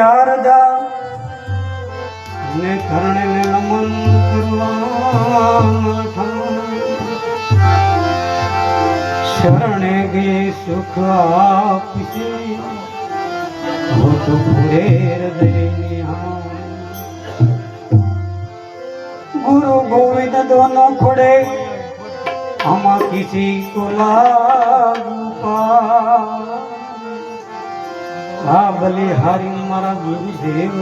શારદા ને ધરણીને નમન કરવા શરણે ગે સુખ આપશે, હો તો પૂરે ગુરુ ગોવિંદ દોનો ખોડે, આમાં કિસી કો લાગુ આ બલિહારી મારા ગુરુદેવ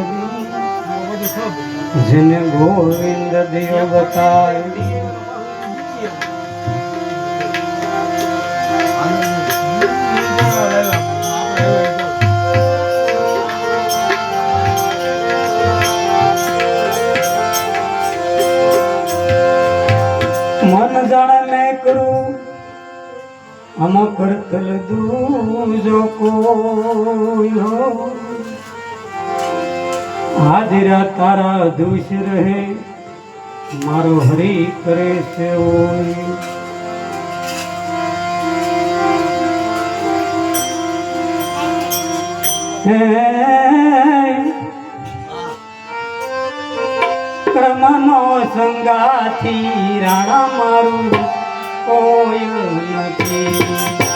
જેને ગોવિંદ દેવ બતાવી આમાં કરતલ દૂજો હો હાજરા તારા દુષ રહે, મારો હરી કરે છે ઓય. ક્રમનો સંગાથી રાણા મારું 高又低。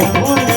Oh,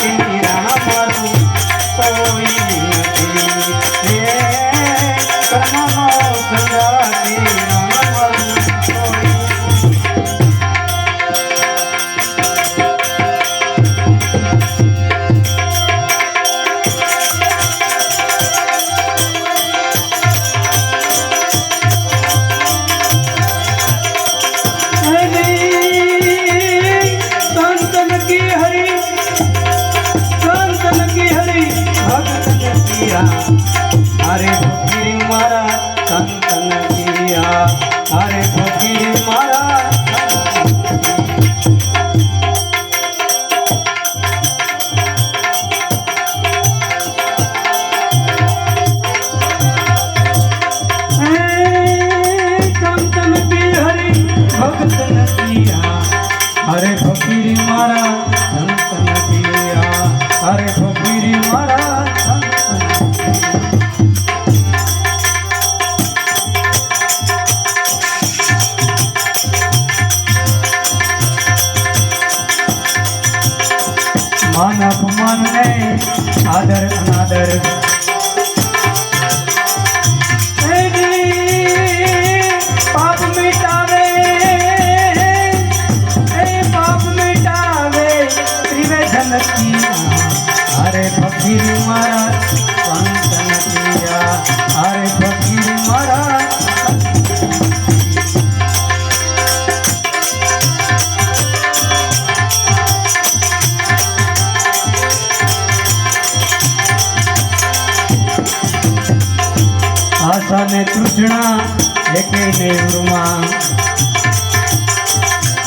Thank you. ઘૂંટણા લેખીને ઉરમાં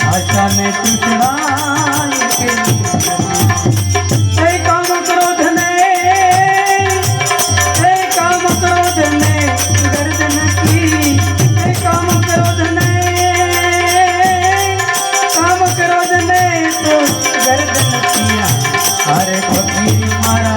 આશાને તૃષ્ણા લેખીને हरे फकीर मारा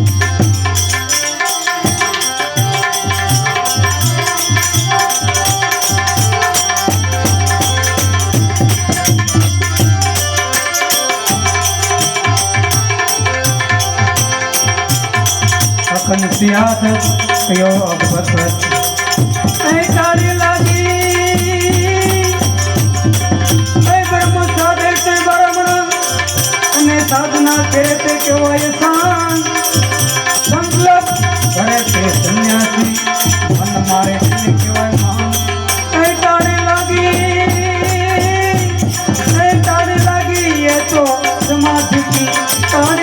સિયાત કયો અભગત એ તારી લાગી. એ બ્રહ્મ સાધે તે બ્રહ્મણ અને સાધના કરે તે કહેવાય શાન સંકલ્પ. કરે તે સંન્યાસી. મન મારે તેને કહેવાય મહાન. એ તારી લાગી. એ તારી લાગી એ તો સમાધિ કી તારી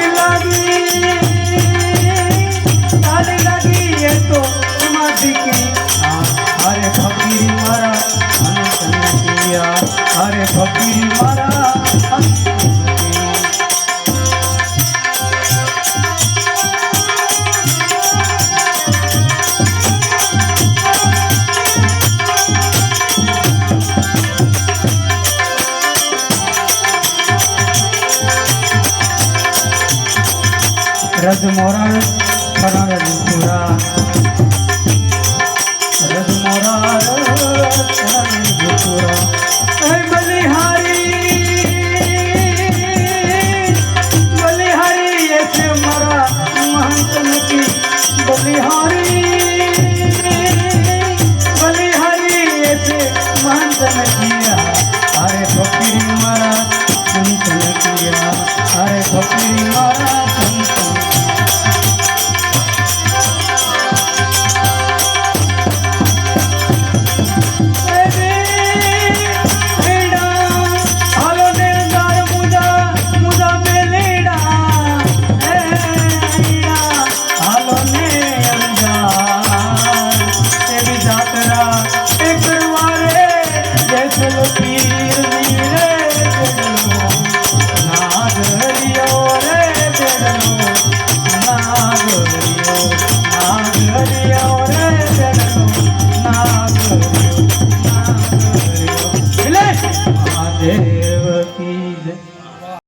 રજ મોરણ